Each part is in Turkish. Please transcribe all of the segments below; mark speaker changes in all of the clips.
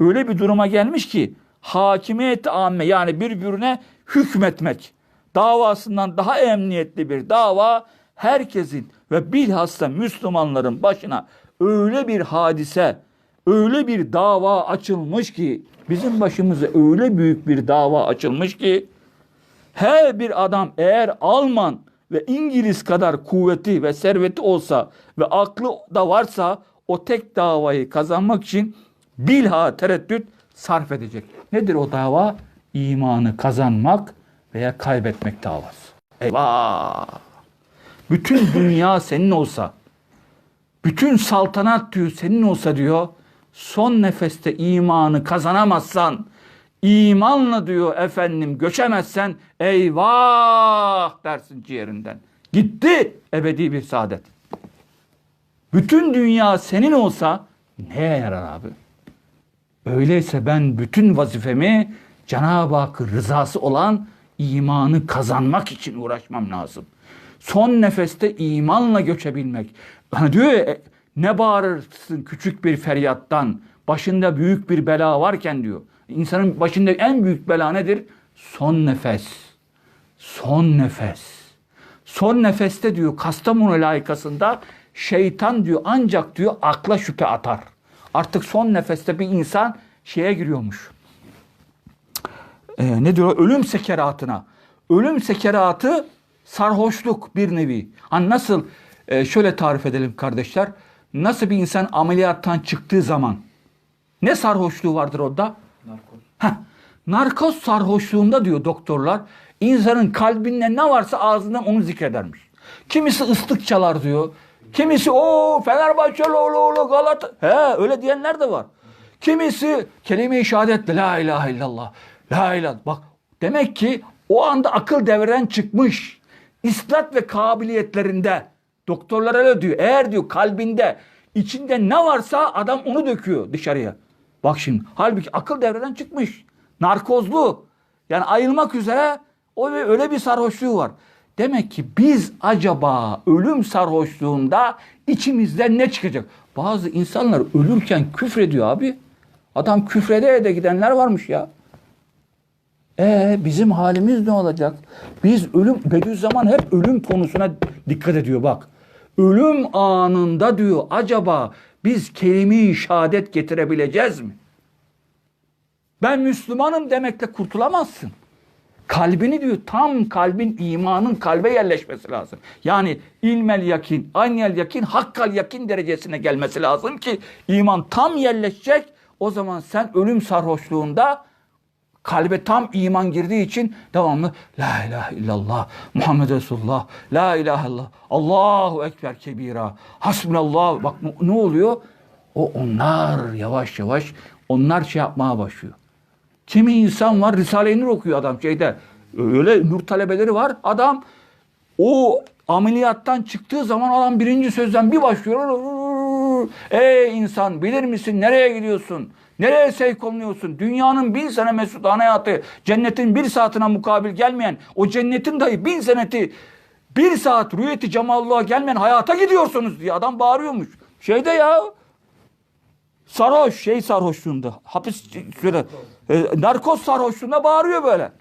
Speaker 1: Öyle bir duruma gelmiş ki hakimiyet amme yani birbirine hükmetmek davasından daha emniyetli bir dava herkesin ve bilhassa Müslümanların başına öyle bir hadise, öyle bir dava açılmış ki bizim başımıza öyle büyük bir dava açılmış ki her bir adam eğer Alman ve İngiliz kadar kuvveti ve serveti olsa ve aklı da varsa o tek davayı kazanmak için bilha tereddüt sarf edecek. Nedir o dava? İmanı kazanmak veya kaybetmek davası. Eyvah! Bütün dünya senin olsa, bütün saltanat diyor senin olsa diyor, son nefeste imanı kazanamazsan, imanla diyor efendim göçemezsen eyvah dersin ciğerinden. Gitti ebedi bir saadet. Bütün dünya senin olsa neye yarar abi? Öyleyse ben bütün vazifemi Cenab-ı Hakk'ın rızası olan imanı kazanmak için uğraşmam lazım. Son nefeste imanla göçebilmek. Hani diyor ya e, ne bağırırsın küçük bir feryattan başında büyük bir bela varken diyor. İnsanın başında en büyük bela nedir? Son nefes. Son nefes. Son nefeste diyor Kastamonu layıkasında şeytan diyor ancak diyor akla şüphe atar. Artık son nefeste bir insan şeye giriyormuş. Ee, ne diyor? Ölüm sekeratına. Ölüm sekeratı sarhoşluk bir nevi. Hani nasıl e, şöyle tarif edelim kardeşler. Nasıl bir insan ameliyattan çıktığı zaman ne sarhoşluğu vardır orada?
Speaker 2: Narkoz.
Speaker 1: Heh, narkoz sarhoşluğunda diyor doktorlar insanın kalbinde ne varsa ağzından onu zikredermiş. Kimisi ıslık çalar diyor. Kimisi o Fenerbahçe lo lo lo Galata. He öyle diyenler de var. Kimisi kelime-i şehadetle la ilahe illallah. La ilahe. Bak demek ki o anda akıl devreden çıkmış. İslat ve kabiliyetlerinde doktorlar öyle diyor. Eğer diyor kalbinde içinde ne varsa adam onu döküyor dışarıya. Bak şimdi halbuki akıl devreden çıkmış. Narkozlu. Yani ayılmak üzere o öyle bir sarhoşluğu var. Demek ki biz acaba ölüm sarhoşluğunda içimizden ne çıkacak? Bazı insanlar ölürken küfrediyor abi. Adam küfrede de gidenler varmış ya. E bizim halimiz ne olacak? Biz ölüm Bediüzzaman hep ölüm konusuna dikkat ediyor bak. Ölüm anında diyor acaba biz kelime-i şehadet getirebileceğiz mi? Ben Müslümanım demekle kurtulamazsın. Kalbini diyor tam kalbin imanın kalbe yerleşmesi lazım. Yani ilmel yakin, aynel yakin, hakkal yakin derecesine gelmesi lazım ki iman tam yerleşecek. O zaman sen ölüm sarhoşluğunda kalbe tam iman girdiği için devamlı La ilahe illallah Muhammed Resulullah La ilahe illallah Allahu Ekber kebira Hasbunallah Bak ne- oluyor? O onlar yavaş yavaş onlar şey yapmaya başlıyor. Kimi insan var Risale-i Nur okuyor adam şeyde. Öyle nur talebeleri var. Adam o ameliyattan çıktığı zaman adam birinci sözden bir başlıyor. Ey insan bilir misin nereye gidiyorsun? Nereye sevk olunuyorsun? Dünyanın bin sene mesudane hayatı, cennetin bir saatine mukabil gelmeyen, o cennetin dahi bin seneti, bir saat rüyeti cemalluğa gelmeyen hayata gidiyorsunuz diye adam bağırıyormuş. Şeyde ya, sarhoş, şey sarhoşluğunda, hapis şöyle, e, narkoz sarhoşluğunda bağırıyor böyle.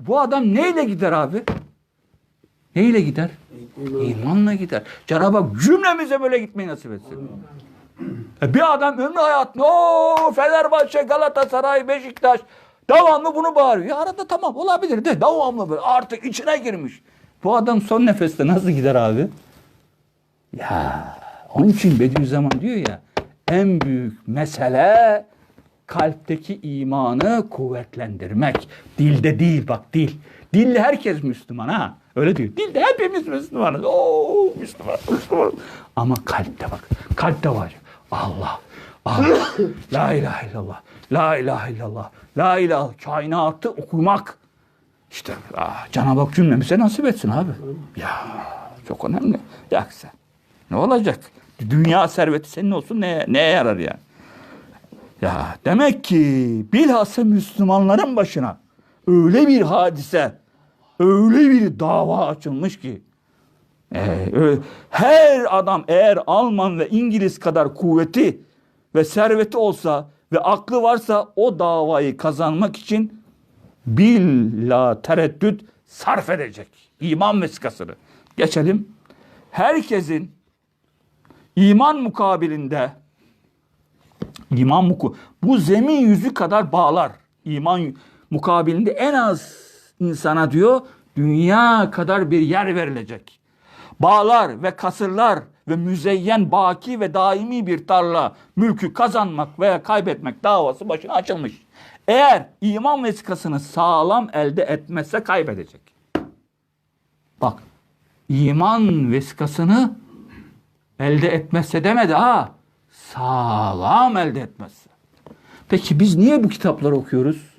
Speaker 1: Bu adam neyle gider abi? Neyle gider? İmanla gider. Cenab-ı Hak cümlemize böyle gitmeyi nasip etsin. E bir adam ömrü hayatında o Fenerbahçe, Galatasaray, Beşiktaş devamlı bunu bağırıyor. Ya arada tamam olabilir de devamlı böyle artık içine girmiş. Bu adam son nefeste nasıl gider abi? Ya onun için Bediüzzaman diyor ya en büyük mesele kalpteki imanı kuvvetlendirmek. Dilde değil bak dil. Dille herkes Müslüman ha. Öyle diyor. Dilde hepimiz Müslümanız. Oo Müslüman, Müslüman. Ama kalpte bak. Kalpte var. Allah. Allah. La ilahe illallah. La ilahe illallah. La ilahe kainatı okumak. İşte ah, Cenab-ı Hak cümlemize nasip etsin abi. Ya çok önemli. Yaksa. Ne olacak? Dünya serveti senin olsun neye, neye yarar yani? Ya demek ki bilhassa Müslümanların başına öyle bir hadise, öyle bir dava açılmış ki ee, her adam eğer Alman ve İngiliz kadar kuvveti ve serveti olsa ve aklı varsa o davayı kazanmak için billa tereddüt sarf edecek. İman vesikasını. Geçelim. Herkesin iman mukabilinde iman muku bu zemin yüzü kadar bağlar. İman mukabilinde en az insana diyor dünya kadar bir yer verilecek. Bağlar ve kasırlar ve müzeyyen baki ve daimi bir tarla mülkü kazanmak veya kaybetmek davası başına açılmış. Eğer iman vesikasını sağlam elde etmezse kaybedecek. Bak iman vesikasını elde etmezse demedi ha. Sağlam elde etmezse. Peki biz niye bu kitapları okuyoruz?